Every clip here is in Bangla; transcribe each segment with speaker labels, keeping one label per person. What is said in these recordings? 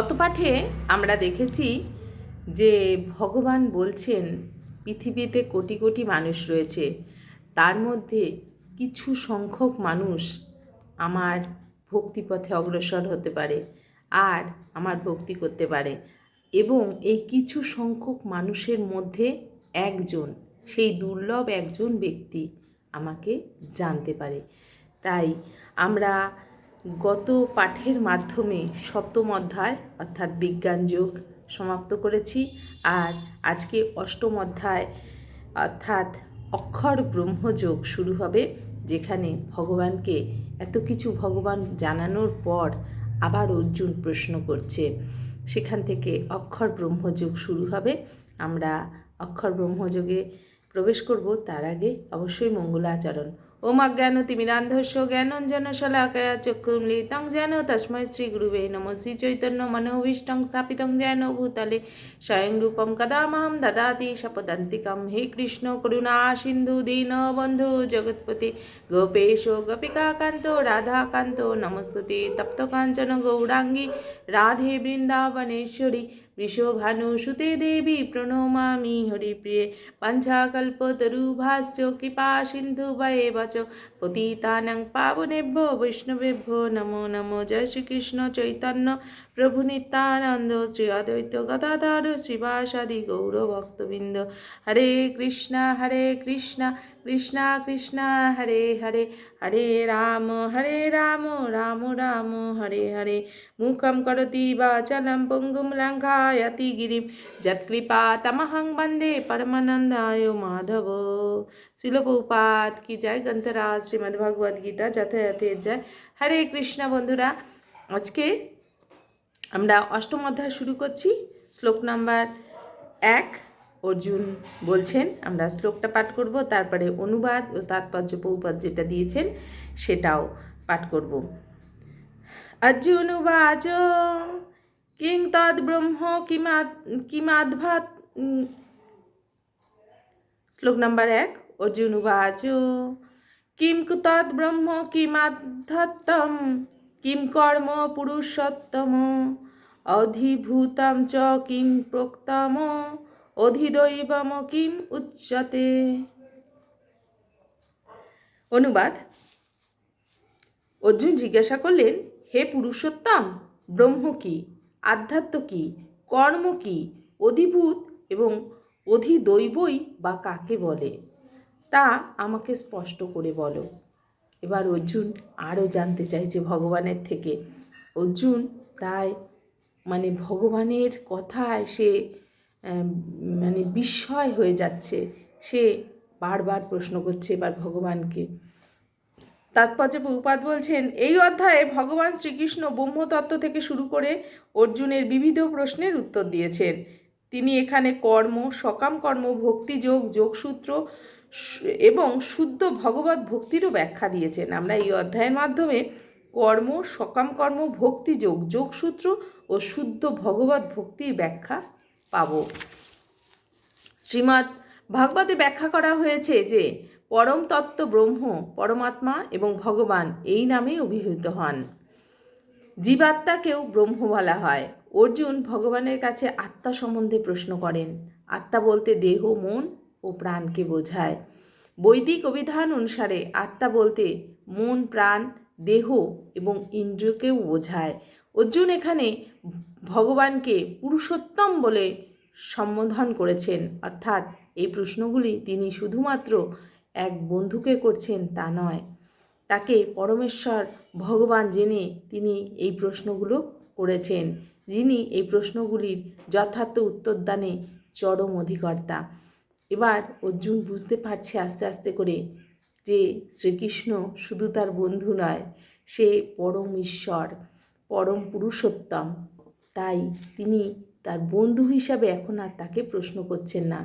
Speaker 1: গত পাঠে আমরা দেখেছি যে ভগবান বলছেন পৃথিবীতে কোটি কোটি মানুষ রয়েছে তার মধ্যে কিছু সংখ্যক মানুষ আমার ভক্তিপথে অগ্রসর হতে পারে আর আমার ভক্তি করতে পারে এবং এই কিছু সংখ্যক মানুষের মধ্যে একজন সেই দুর্লভ একজন ব্যক্তি আমাকে জানতে পারে তাই আমরা গত পাঠের মাধ্যমে সপ্তম অধ্যায় অর্থাৎ বিজ্ঞান যোগ সমাপ্ত করেছি আর আজকে অষ্টম অধ্যায় অর্থাৎ অক্ষর ব্রহ্মযোগ শুরু হবে যেখানে ভগবানকে এত কিছু ভগবান জানানোর পর আবার অর্জুন প্রশ্ন করছে সেখান থেকে অক্ষর ব্রহ্মযোগ শুরু হবে আমরা অক্ষর ব্রহ্মযোগে প্রবেশ করব তার আগে অবশ্যই মঙ্গলাচরণ ওমাজ্ঞানতিমিরান্ধস্য জ্ঞানঞ্জনশলাকয়া চক্ষুম্লিতং যেন তস্মৈ শ্রীগুরুবে নম শ্রী চৈতন্য মনোভীষ্টং স্থাপিতং জ্ঞান ভূতলে স্বয়ং রূপম কদামহম দদাতি শপদান্তিকম হে কৃষ্ণ করুণা সিন্ধু দীন বন্ধু জগৎপতি গোপেশ গোপিকা কান্ত রাধাকান্ত নমস্তুতি তপ্ত কাঞ্চন গৌরাঙ্গী রাধে বৃন্দাবনেশ্বরী সুতে দেবী প্রণমামি হরিপ্রিয়ে পঞ্চাকল্পতরুভাশ্চ কৃপা সিন্ধু বয়ে বচ পতিতানং পাবনেভ্য বৈষ্ণবেভ্য নমো নমো জয় শ্রীকৃষ্ণ চৈতন্য প্রভু নিত্যানন্দ শ্রী অদ্বৈত গদাধর শ্রীবাসাদি গৌরভক্তবৃন্দ হরে কৃষ্ণ হরে কৃষ্ণ কৃষ্ণা কৃষ্ণা হরে হরে হরে রাম হরে রাম রাম রাম হরে হরে মুখম করতি বাচলম পুঙ্গুম লঙ্ঘায়তি গিরিম যৎকৃপা তমহং বন্দে পরমানন্দায় মাধব শিলপৌপাত কি জয় গন্তরাজ শ্রীমদ্ভাগবত গীতা যথাযথের জয় হরে কৃষ্ণ বন্ধুরা আজকে আমরা অষ্টম অধ্যায় শুরু করছি শ্লোক নাম্বার এক অর্জুন বলছেন আমরা শ্লোকটা পাঠ করব তারপরে অনুবাদ ও তাৎপর্য পৌপাদ যেটা দিয়েছেন সেটাও পাঠ করব অর্জুন উবাচ কিং তদ ব্রহ্ম কিমাদ্ভাত শ্লোক নাম্বার এক অর্জুন উবাচ কিম তদ ব্রহ্ম কিমাধ্যত্তম কিম কর্ম পুরুষোত্তম অধিভূতম চ কিং প্রোক্তম অধিদৈবম কিম উচ্চতে অনুবাদ অর্জুন জিজ্ঞাসা করলেন হে পুরুষোত্তম ব্রহ্ম কি আধ্যাত্ম কি কর্ম কি অধিভূত এবং অধিদৈবই বা কাকে বলে তা আমাকে স্পষ্ট করে বলো এবার অর্জুন আরও জানতে চাইছে ভগবানের থেকে অর্জুন প্রায় মানে ভগবানের কথায় সে মানে বিস্ময় হয়ে যাচ্ছে সে বারবার প্রশ্ন করছে এবার ভগবানকে তাৎপর্য উপাদ বলছেন এই অধ্যায়ে ভগবান শ্রীকৃষ্ণ ব্রহ্মতত্ত্ব থেকে শুরু করে অর্জুনের বিবিধ প্রশ্নের উত্তর দিয়েছেন তিনি এখানে কর্ম সকাম কর্ম ভক্তিযোগ যোগসূত্র এবং শুদ্ধ ভগবত ভক্তিরও ব্যাখ্যা দিয়েছেন আমরা এই অধ্যায়ের মাধ্যমে কর্ম সকাম কর্ম ভক্তিযোগ যোগসূত্র ও শুদ্ধ ভগবত ভক্তির ব্যাখ্যা পাব শ্রীমৎ ভাগবতে ব্যাখ্যা করা হয়েছে যে পরম তত্ত্ব ব্রহ্ম পরমাত্মা এবং ভগবান এই নামে অভিহিত হন জীবাত্মাকেও ব্রহ্ম বলা হয় অর্জুন ভগবানের কাছে আত্মা সম্বন্ধে প্রশ্ন করেন আত্মা বলতে দেহ মন ও প্রাণকে বোঝায় বৈদিক অভিধান অনুসারে আত্মা বলতে মন প্রাণ দেহ এবং ইন্দ্রিয়কেও বোঝায় অর্জুন এখানে ভগবানকে পুরুষোত্তম বলে সম্বোধন করেছেন অর্থাৎ এই প্রশ্নগুলি তিনি শুধুমাত্র এক বন্ধুকে করছেন তা নয় তাকে পরমেশ্বর ভগবান জেনে তিনি এই প্রশ্নগুলো করেছেন যিনি এই প্রশ্নগুলির যথার্থ উত্তরদানে চরম অধিকর্তা এবার অর্জুন বুঝতে পারছে আস্তে আস্তে করে যে শ্রীকৃষ্ণ শুধু তার বন্ধু নয় সে পরম ঈশ্বর পরম পুরুষোত্তম তাই তিনি তার বন্ধু হিসাবে এখন আর তাকে প্রশ্ন করছেন না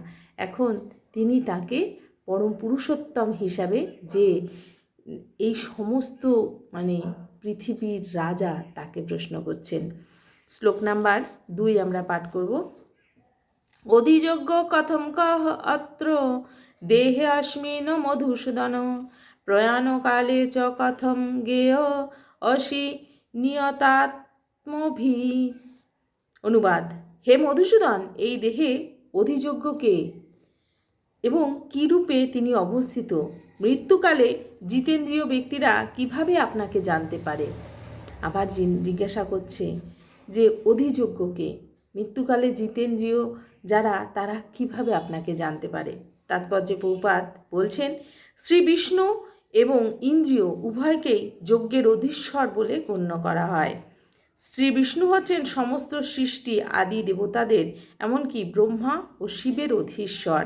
Speaker 1: এখন তিনি তাকে পরম পুরুষোত্তম হিসাবে যে এই সমস্ত মানে পৃথিবীর রাজা তাকে প্রশ্ন করছেন শ্লোক নাম্বার দুই আমরা পাঠ করব অধিযোগ্য কথম কহ অত্র দেহে অস্মিন মধুসূদন প্রয়াণকালে চ কথম গেয় অসি নিয়তাত্মভি অনুবাদ হে মধুসূদন এই দেহে অধিযোগ্য কে এবং কী রূপে তিনি অবস্থিত মৃত্যুকালে জিতেন্দ্রীয় ব্যক্তিরা কিভাবে আপনাকে জানতে পারে আবার জিজ্ঞাসা করছে যে অধিযোগ্যকে মৃত্যুকালে জিতেন্দ্রীয় যারা তারা কিভাবে আপনাকে জানতে পারে তাৎপর্য প্রপাত বলছেন শ্রী বিষ্ণু এবং ইন্দ্রিয় উভয়কেই যজ্ঞের অধীশ্বর বলে গণ্য করা হয় শ্রী বিষ্ণু হচ্ছেন সমস্ত সৃষ্টি আদি দেবতাদের এমনকি ব্রহ্মা ও শিবের অধীশ্বর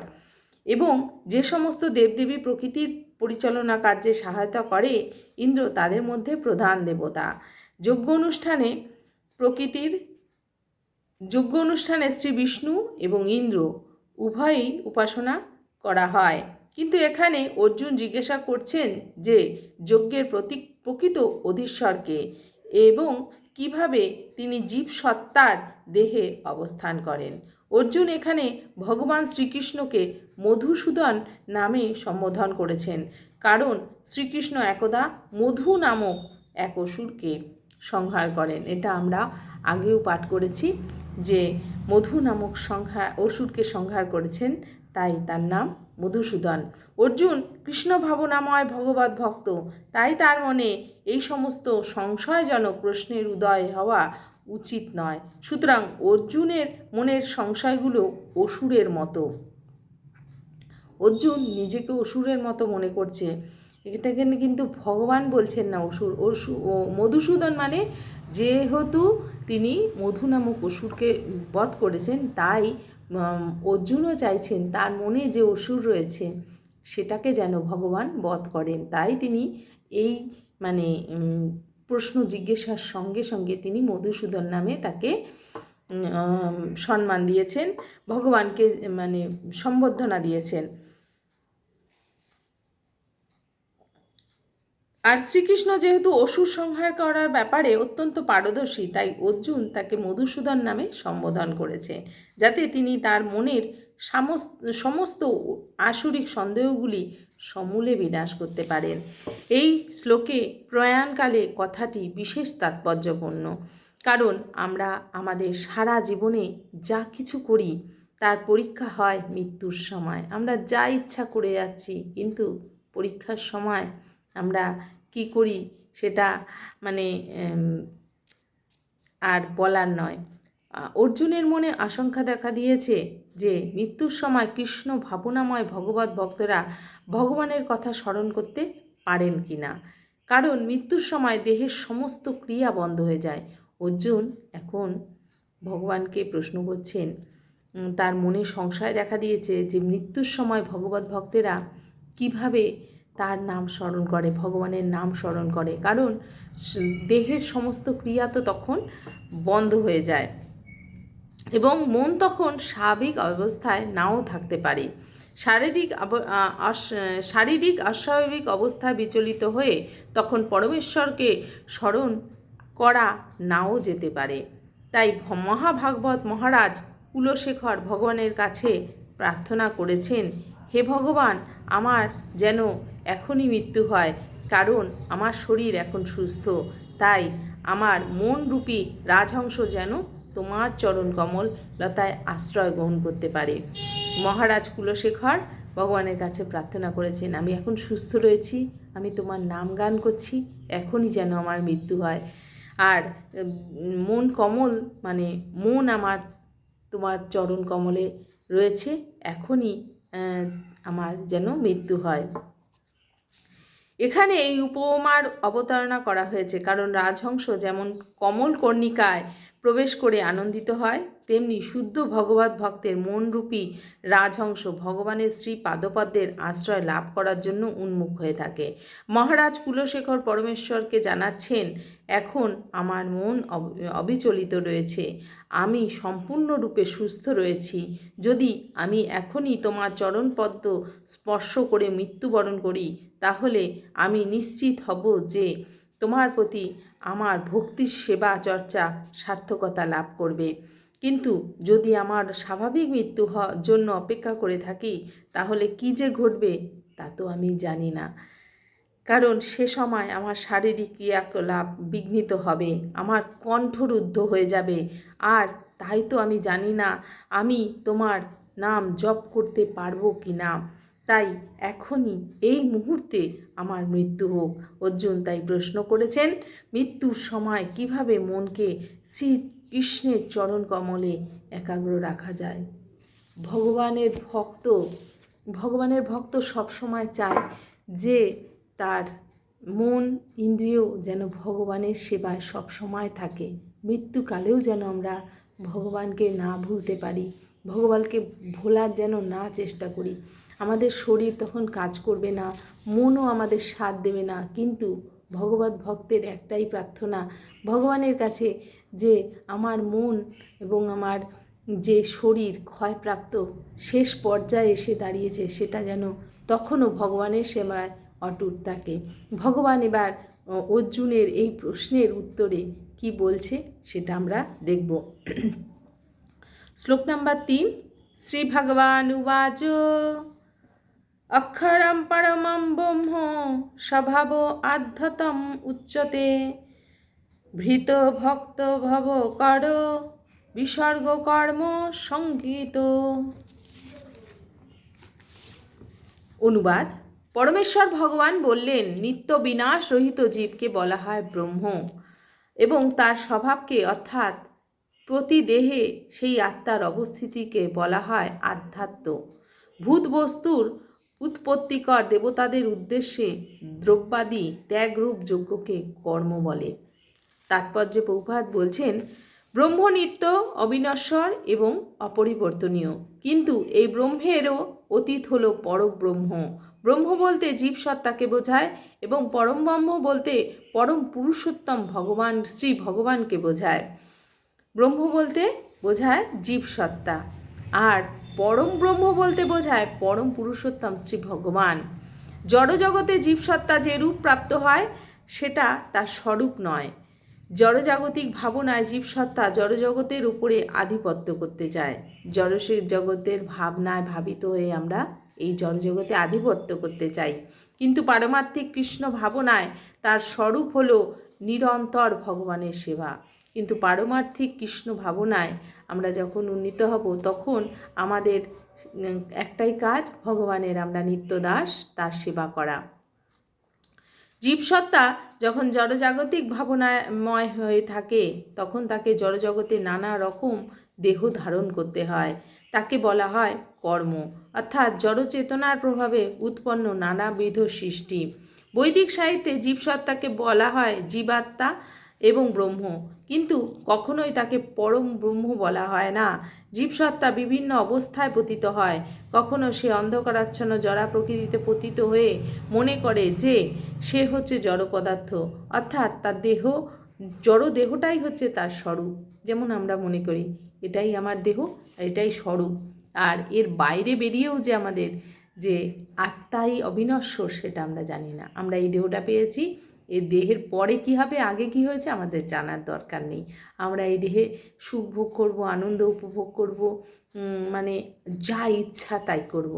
Speaker 1: এবং যে সমস্ত দেবদেবী প্রকৃতির পরিচালনা কার্যে সহায়তা করে ইন্দ্র তাদের মধ্যে প্রধান দেবতা যজ্ঞ অনুষ্ঠানে প্রকৃতির যজ্ঞ অনুষ্ঠানে শ্রী বিষ্ণু এবং ইন্দ্র উভয়ই উপাসনা করা হয় কিন্তু এখানে অর্জুন জিজ্ঞাসা করছেন যে যজ্ঞের প্রতীক প্রকৃত অধীশ্বরকে এবং কিভাবে তিনি জীব সত্তার দেহে অবস্থান করেন অর্জুন এখানে ভগবান শ্রীকৃষ্ণকে মধুসূদন নামে সম্বোধন করেছেন কারণ শ্রীকৃষ্ণ একদা মধু নামক এক অসুরকে সংহার করেন এটা আমরা আগেও পাঠ করেছি যে মধু নামক সংহার অসুরকে সংহার করেছেন তাই তার নাম মধুসূদন অর্জুন কৃষ্ণ ভাবনাময় ভগবত ভক্ত তাই তার মনে এই সমস্ত সংশয়জনক প্রশ্নের উদয় হওয়া উচিত নয় সুতরাং অর্জুনের মনের সংশয়গুলো অসুরের মতো অর্জুন নিজেকে অসুরের মতো মনে করছে এটাকে কিন্তু ভগবান বলছেন না অসুর অসু মধুসূদন মানে যেহেতু তিনি মধু নামক অসুরকে বধ করেছেন তাই অর্জুনও চাইছেন তার মনে যে অসুর রয়েছে সেটাকে যেন ভগবান বধ করেন তাই তিনি এই মানে প্রশ্ন জিজ্ঞাসার সঙ্গে সঙ্গে তিনি মধুসূদন নামে তাকে সম্মান দিয়েছেন ভগবানকে মানে সম্বর্ধনা দিয়েছেন আর শ্রীকৃষ্ণ যেহেতু অসুর সংহার করার ব্যাপারে অত্যন্ত পারদর্শী তাই অর্জুন তাকে মধুসূদন নামে সম্বোধন করেছে যাতে তিনি তার মনের সমস্ত আসুরিক সন্দেহগুলি সমূলে বিনাশ করতে পারেন এই শ্লোকে প্রয়াণকালে কথাটি বিশেষ তাৎপর্যপূর্ণ কারণ আমরা আমাদের সারা জীবনে যা কিছু করি তার পরীক্ষা হয় মৃত্যুর সময় আমরা যা ইচ্ছা করে যাচ্ছি কিন্তু পরীক্ষার সময় আমরা কি করি সেটা মানে আর বলার নয় অর্জুনের মনে আশঙ্কা দেখা দিয়েছে যে মৃত্যুর সময় কৃষ্ণ ভাবনাময় ভগবত ভক্তরা ভগবানের কথা স্মরণ করতে পারেন কি না কারণ মৃত্যুর সময় দেহের সমস্ত ক্রিয়া বন্ধ হয়ে যায় অর্জুন এখন ভগবানকে প্রশ্ন করছেন তার মনে সংশয় দেখা দিয়েছে যে মৃত্যুর সময় ভগবত ভক্তেরা কিভাবে তার নাম স্মরণ করে ভগবানের নাম স্মরণ করে কারণ দেহের সমস্ত ক্রিয়া তো তখন বন্ধ হয়ে যায় এবং মন তখন স্বাভাবিক অবস্থায় নাও থাকতে পারে শারীরিক শারীরিক অস্বাভাবিক অবস্থায় বিচলিত হয়ে তখন পরমেশ্বরকে স্মরণ করা নাও যেতে পারে তাই মহাভাগবত মহারাজ কুলশেখর ভগবানের কাছে প্রার্থনা করেছেন হে ভগবান আমার যেন এখনই মৃত্যু হয় কারণ আমার শরীর এখন সুস্থ তাই আমার মন রূপী রাজহংস যেন তোমার চরণ কমল লতায় আশ্রয় গ্রহণ করতে পারে মহারাজ কুলশেখর ভগবানের কাছে প্রার্থনা করেছেন আমি এখন সুস্থ রয়েছি আমি তোমার নাম গান করছি এখনই যেন আমার মৃত্যু হয় আর মন কমল মানে মন আমার তোমার চরণ কমলে রয়েছে এখনই আমার যেন মৃত্যু হয় এখানে এই উপমার অবতারণা করা হয়েছে কারণ রাজহংস যেমন কমল কর্ণিকায় প্রবেশ করে আনন্দিত হয় তেমনি শুদ্ধ ভগবত ভক্তের মনরূপী রাজহংস ভগবানের শ্রী পাদপদ্মের আশ্রয় লাভ করার জন্য উন্মুখ হয়ে থাকে মহারাজ কুলশেখর পরমেশ্বরকে জানাচ্ছেন এখন আমার মন অবিচলিত রয়েছে আমি সম্পূর্ণরূপে সুস্থ রয়েছি যদি আমি এখনই তোমার চরণপদ্ম স্পর্শ করে মৃত্যুবরণ করি তাহলে আমি নিশ্চিত হব যে তোমার প্রতি আমার ভক্তির সেবা চর্চা সার্থকতা লাভ করবে কিন্তু যদি আমার স্বাভাবিক মৃত্যু হওয়ার জন্য অপেক্ষা করে থাকি তাহলে কি যে ঘটবে তা তো আমি জানি না কারণ সে সময় আমার শারীরিক ক্রিয়াকলাপ বিঘ্নিত হবে আমার কণ্ঠরুদ্ধ হয়ে যাবে আর তাই তো আমি জানি না আমি তোমার নাম জপ করতে পারবো কি না তাই এখনই এই মুহূর্তে আমার মৃত্যু হোক অর্জুন তাই প্রশ্ন করেছেন মৃত্যুর সময় কিভাবে মনকে স্থির কৃষ্ণের চরণ কমলে একাগ্র রাখা যায় ভগবানের ভক্ত ভগবানের ভক্ত সবসময় চায় যে তার মন ইন্দ্রিয় যেন ভগবানের সেবায় সবসময় থাকে মৃত্যুকালেও যেন আমরা ভগবানকে না ভুলতে পারি ভগবানকে ভোলার যেন না চেষ্টা করি আমাদের শরীর তখন কাজ করবে না মনও আমাদের সাথ দেবে না কিন্তু ভগবত ভক্তের একটাই প্রার্থনা ভগবানের কাছে যে আমার মন এবং আমার যে শরীর ক্ষয়প্রাপ্ত শেষ পর্যায়ে এসে দাঁড়িয়েছে সেটা যেন তখনও ভগবানের সেবায় অটুট থাকে ভগবান এবার অর্জুনের এই প্রশ্নের উত্তরে কি বলছে সেটা আমরা দেখব শ্লোক নাম্বার তিন শ্রী ভগবান উবাচ অক্ষরম পরমম ব্রহ্ম স্বভাব আধ্যতম উচ্চতে ভৃত ভক্ত ভব কর বিসর্গ কর্ম সঙ্গীত অনুবাদ পরমেশ্বর ভগবান বললেন নিত্য বিনাশ রহিত জীবকে বলা হয় ব্রহ্ম এবং তার স্বভাবকে অর্থাৎ প্রতি দেহে সেই আত্মার অবস্থিতিকে বলা হয় আধ্যাত্ম ভূত বস্তুর উৎপত্তিকর দেবতাদের উদ্দেশ্যে দ্রব্যাদি ত্যাগরূপ যজ্ঞকে কর্ম বলে তাৎপর্যে প্রভাত বলছেন ব্রহ্মনিত্য অবিনশ্বর এবং অপরিবর্তনীয় কিন্তু এই ব্রহ্মেরও অতীত হল পরব্রহ্ম ব্রহ্ম বলতে জীবসত্তাকে বোঝায় এবং পরম ব্রহ্ম বলতে পরম পুরুষোত্তম ভগবান শ্রী ভগবানকে বোঝায় ব্রহ্ম বলতে বোঝায় জীবসত্তা আর পরম ব্রহ্ম বলতে বোঝায় পরম পুরুষোত্তম শ্রী ভগবান জড়জগতে জীবসত্তা যে রূপ প্রাপ্ত হয় সেটা তার স্বরূপ নয় জড়জাগতিক ভাবনায় জীবসত্তা জড়জগতের উপরে আধিপত্য করতে চায় জড়সের জগতের ভাবনায় ভাবিত হয়ে আমরা এই জড়জগতে আধিপত্য করতে চাই কিন্তু পারমার্থিক কৃষ্ণ ভাবনায় তার স্বরূপ হল নিরন্তর ভগবানের সেবা কিন্তু পারমার্থিক কৃষ্ণ ভাবনায় আমরা যখন উন্নীত হব তখন আমাদের একটাই কাজ ভগবানের আমরা নিত্য দাস তার সেবা করা জীবসত্তা যখন জড়জাগতিক ভাবনাময় হয়ে থাকে তখন তাকে জড়জগতে নানা রকম দেহ ধারণ করতে হয় তাকে বলা হয় কর্ম অর্থাৎ জড়চেতনার প্রভাবে উৎপন্ন নানাবিধ সৃষ্টি বৈদিক সাহিত্যে জীবসত্তাকে বলা হয় জীবাত্মা এবং ব্রহ্ম কিন্তু কখনোই তাকে পরম ব্রহ্ম বলা হয় না জীবসত্তা বিভিন্ন অবস্থায় পতিত হয় কখনো সে অন্ধকারাচ্ছন্ন জড়া প্রকৃতিতে পতিত হয়ে মনে করে যে সে হচ্ছে জড় পদার্থ অর্থাৎ তার দেহ জড় দেহটাই হচ্ছে তার স্বরূপ যেমন আমরা মনে করি এটাই আমার দেহ আর এটাই স্বরূপ আর এর বাইরে বেরিয়েও যে আমাদের যে আত্মাই অবিনশ্বর সেটা আমরা জানি না আমরা এই দেহটা পেয়েছি এ দেহের পরে কি হবে আগে কি হয়েছে আমাদের জানার দরকার নেই আমরা এই দেহে সুখ ভোগ করবো আনন্দ উপভোগ করব মানে যা ইচ্ছা তাই করব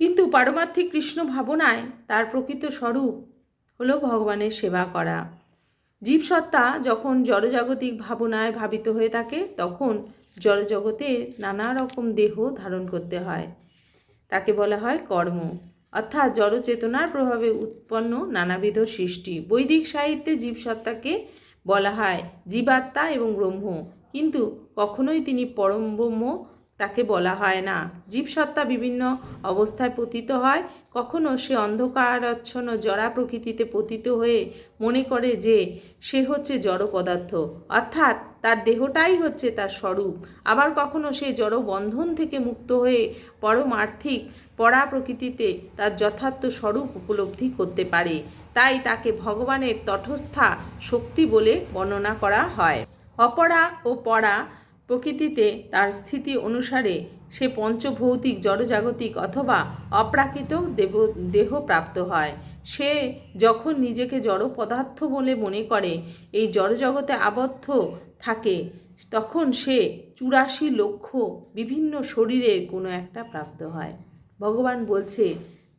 Speaker 1: কিন্তু পারমার্থিক কৃষ্ণ ভাবনায় তার প্রকৃত স্বরূপ হলো ভগবানের সেবা করা জীবসত্তা যখন জড়জাগতিক ভাবনায় ভাবিত হয়ে থাকে তখন জড়জগতে নানা রকম দেহ ধারণ করতে হয় তাকে বলা হয় কর্ম অর্থাৎ জড়চেতনার প্রভাবে উৎপন্ন নানাবিধ সৃষ্টি বৈদিক সাহিত্যে জীবসত্তাকে বলা হয় জীবাত্মা এবং ব্রহ্ম কিন্তু কখনোই তিনি পরম ব্রহ্ম তাকে বলা হয় না জীবসত্তা বিভিন্ন অবস্থায় পতিত হয় কখনো সে অন্ধকারচ্ছন্ন জরা প্রকৃতিতে পতিত হয়ে মনে করে যে সে হচ্ছে জড় পদার্থ অর্থাৎ তার দেহটাই হচ্ছে তার স্বরূপ আবার কখনো সে জড় বন্ধন থেকে মুক্ত হয়ে পরমার্থিক পরা প্রকৃতিতে তার যথার্থ স্বরূপ উপলব্ধি করতে পারে তাই তাকে ভগবানের তটস্থা শক্তি বলে বর্ণনা করা হয় অপরা ও পরা প্রকৃতিতে তার স্থিতি অনুসারে সে পঞ্চভৌতিক জড়জাগতিক অথবা অপ্রাকৃত দেব দেহ প্রাপ্ত হয় সে যখন নিজেকে জড় পদার্থ বলে মনে করে এই জড়জগতে আবদ্ধ থাকে তখন সে চুরাশি লক্ষ বিভিন্ন শরীরের কোনো একটা প্রাপ্ত হয় ভগবান বলছে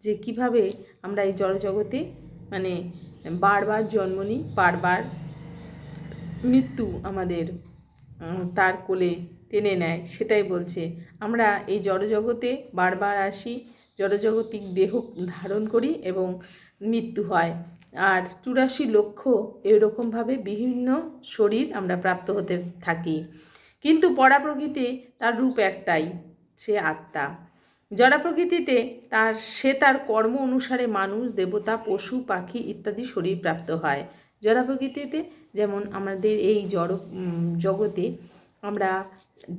Speaker 1: যে কিভাবে আমরা এই জড়জগতে মানে বারবার জন্ম নিই বারবার মৃত্যু আমাদের তার কোলে টেনে নেয় সেটাই বলছে আমরা এই জড়জগতে বারবার আসি জড়জগতিক দেহ ধারণ করি এবং মৃত্যু হয় আর চুরাশি লক্ষ এরকমভাবে বিভিন্ন শরীর আমরা প্রাপ্ত হতে থাকি কিন্তু পড়া প্রকৃতি তার রূপ একটাই সে আত্মা জড়া প্রকৃতিতে তার সে তার কর্ম অনুসারে মানুষ দেবতা পশু পাখি ইত্যাদি শরীর প্রাপ্ত হয় জড়া প্রকৃতিতে যেমন আমাদের এই জড় জগতে আমরা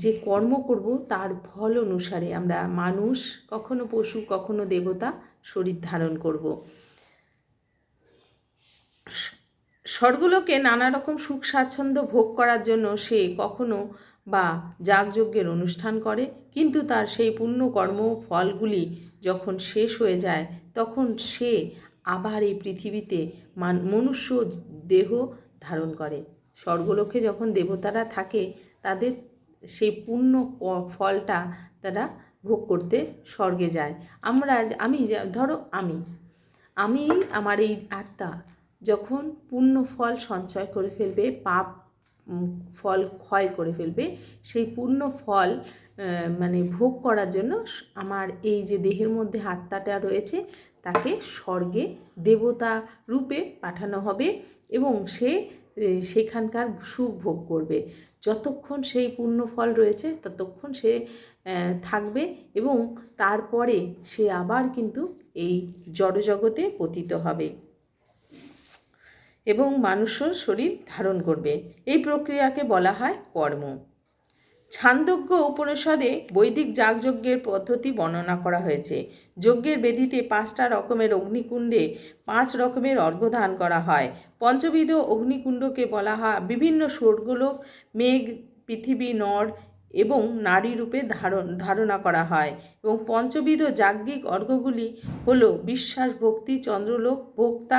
Speaker 1: যে কর্ম করব তার ফল অনুসারে আমরা মানুষ কখনো পশু কখনো দেবতা শরীর ধারণ করব স্বর্গলোকে নানা রকম সুখ স্বাচ্ছন্দ্য ভোগ করার জন্য সে কখনো বা যাগযজ্ঞের অনুষ্ঠান করে কিন্তু তার সেই পুণ্য কর্ম ফলগুলি যখন শেষ হয়ে যায় তখন সে আবার এই পৃথিবীতে মান মনুষ্য দেহ ধারণ করে স্বর্গলোকে যখন দেবতারা থাকে তাদের সেই পূর্ণ ফলটা তারা ভোগ করতে স্বর্গে যায় আমরা আমি ধরো আমি আমি আমার এই আত্মা যখন পূর্ণ ফল সঞ্চয় করে ফেলবে পাপ ফল ক্ষয় করে ফেলবে সেই পূর্ণ ফল মানে ভোগ করার জন্য আমার এই যে দেহের মধ্যে আত্মাটা রয়েছে তাকে স্বর্গে দেবতা রূপে পাঠানো হবে এবং সে সেখানকার সুখ ভোগ করবে যতক্ষণ সেই পূর্ণ ফল রয়েছে ততক্ষণ সে থাকবে এবং তারপরে সে আবার কিন্তু এই জড়জগতে পতিত হবে এবং মানুষও শরীর ধারণ করবে এই প্রক্রিয়াকে বলা হয় কর্ম ছান্দজ্ঞ উপনিষদে বৈদিক যাগযজ্ঞের পদ্ধতি বর্ণনা করা হয়েছে যজ্ঞের বেদিতে পাঁচটা রকমের অগ্নিকুণ্ডে পাঁচ রকমের অর্ঘ্যদান করা হয় পঞ্চবিধ অগ্নিকুণ্ডকে বলা হয় বিভিন্ন স্বর্গলোক মেঘ পৃথিবী নর এবং নারী রূপে ধারণ ধারণা করা হয় এবং পঞ্চবিধ যাজ্ঞিক অর্ঘগুলি হল বিশ্বাস ভক্তি চন্দ্রলোক ভোক্তা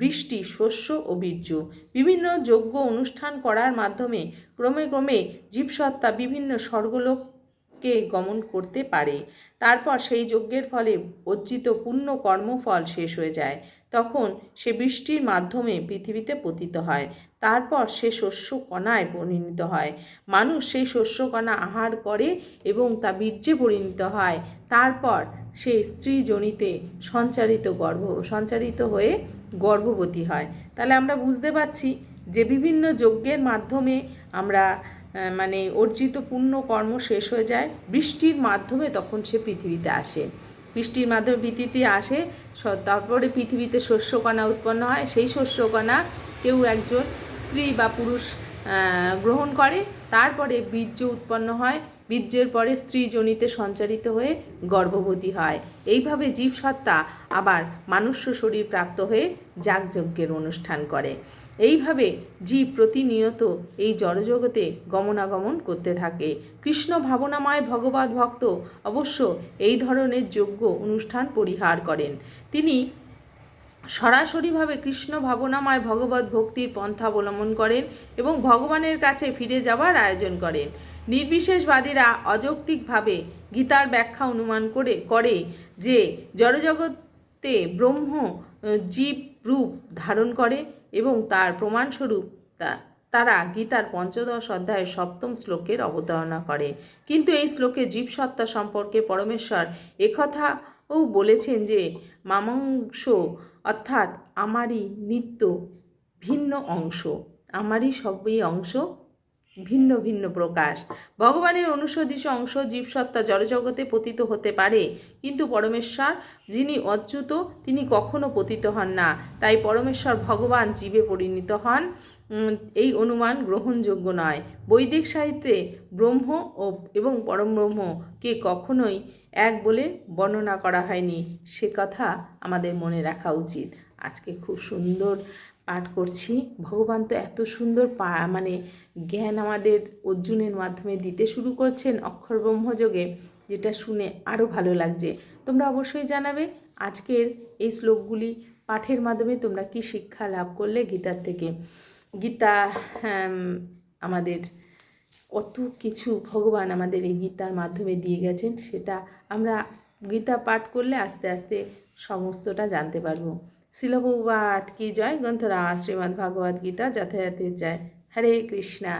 Speaker 1: বৃষ্টি শস্য ও বীর্য বিভিন্ন যজ্ঞ অনুষ্ঠান করার মাধ্যমে ক্রমে ক্রমে জীবসত্তা বিভিন্ন স্বর্গলোক কে গমন করতে পারে তারপর সেই যজ্ঞের ফলে অর্জিত পূর্ণ কর্মফল শেষ হয়ে যায় তখন সে বৃষ্টির মাধ্যমে পৃথিবীতে পতিত হয় তারপর সে শস্য কণায় পরিণত হয় মানুষ সেই শস্যকণা আহার করে এবং তা বীর্যে পরিণত হয় তারপর সে স্ত্রী জনিতে সঞ্চারিত গর্ভ সঞ্চারিত হয়ে গর্ভবতী হয় তাহলে আমরা বুঝতে পারছি যে বিভিন্ন যজ্ঞের মাধ্যমে আমরা মানে অর্জিত পূর্ণ কর্ম শেষ হয়ে যায় বৃষ্টির মাধ্যমে তখন সে পৃথিবীতে আসে বৃষ্টির মাধ্যমে পৃথিবীতে আসে তারপরে পৃথিবীতে শস্যকণা উৎপন্ন হয় সেই শস্যকণা কেউ একজন স্ত্রী বা পুরুষ গ্রহণ করে তারপরে বীর্য উৎপন্ন হয় বীর্যের পরে স্ত্রী জনিতে সঞ্চারিত হয়ে গর্ভবতী হয় এইভাবে জীবসত্তা আবার মানুষ্য শরীর প্রাপ্ত হয়ে যাগযজ্ঞের অনুষ্ঠান করে এইভাবে জীব প্রতিনিয়ত এই জড়জগতে গমনাগমন করতে থাকে কৃষ্ণ ভাবনাময় ভগবত ভক্ত অবশ্য এই ধরনের যোগ্য অনুষ্ঠান পরিহার করেন তিনি সরাসরিভাবে কৃষ্ণ ভাবনাময় ভগবত ভক্তির পন্থা অবলম্বন করেন এবং ভগবানের কাছে ফিরে যাওয়ার আয়োজন করেন নির্বিশেষবাদীরা অযৌক্তিকভাবে গীতার ব্যাখ্যা অনুমান করে করে যে জড়জগতে ব্রহ্ম জীব রূপ ধারণ করে এবং তার প্রমাণস্বরূপ তারা গীতার পঞ্চদশ অধ্যায়ের সপ্তম শ্লোকের অবতারণা করে কিন্তু এই শ্লোকে জীবসত্তা সম্পর্কে পরমেশ্বর একথাও বলেছেন যে মামাংস অর্থাৎ আমারই নিত্য ভিন্ন অংশ আমারই সবই অংশ ভিন্ন ভিন্ন প্রকাশ ভগবানের অনুসদৃশ অংশ জীবসত্তা জড়জগতে পতিত হতে পারে কিন্তু পরমেশ্বর যিনি অচ্যুত তিনি কখনো পতিত হন না তাই পরমেশ্বর ভগবান জীবে পরিণত হন এই অনুমান গ্রহণযোগ্য নয় বৈদিক সাহিত্যে ব্রহ্ম ও এবং পরমব্রহ্মকে কখনোই এক বলে বর্ণনা করা হয়নি সে কথা আমাদের মনে রাখা উচিত আজকে খুব সুন্দর পাঠ করছি ভগবান তো এত সুন্দর পা মানে জ্ঞান আমাদের অর্জুনের মাধ্যমে দিতে শুরু করছেন অক্ষর ব্রহ্মযোগে যেটা শুনে আরও ভালো লাগছে তোমরা অবশ্যই জানাবে আজকের এই শ্লোকগুলি পাঠের মাধ্যমে তোমরা কি শিক্ষা লাভ করলে গীতার থেকে গীতা আমাদের কত কিছু ভগবান আমাদের এই গীতার মাধ্যমে দিয়ে গেছেন সেটা আমরা গীতা পাঠ করলে আস্তে আস্তে সমস্তটা জানতে পারবো শিলভৌবাদ কি জয় গ্রন্থরা শ্রীমদ্ ভাগবত গীতা যথাযথের জয় হরে কৃষ্ণা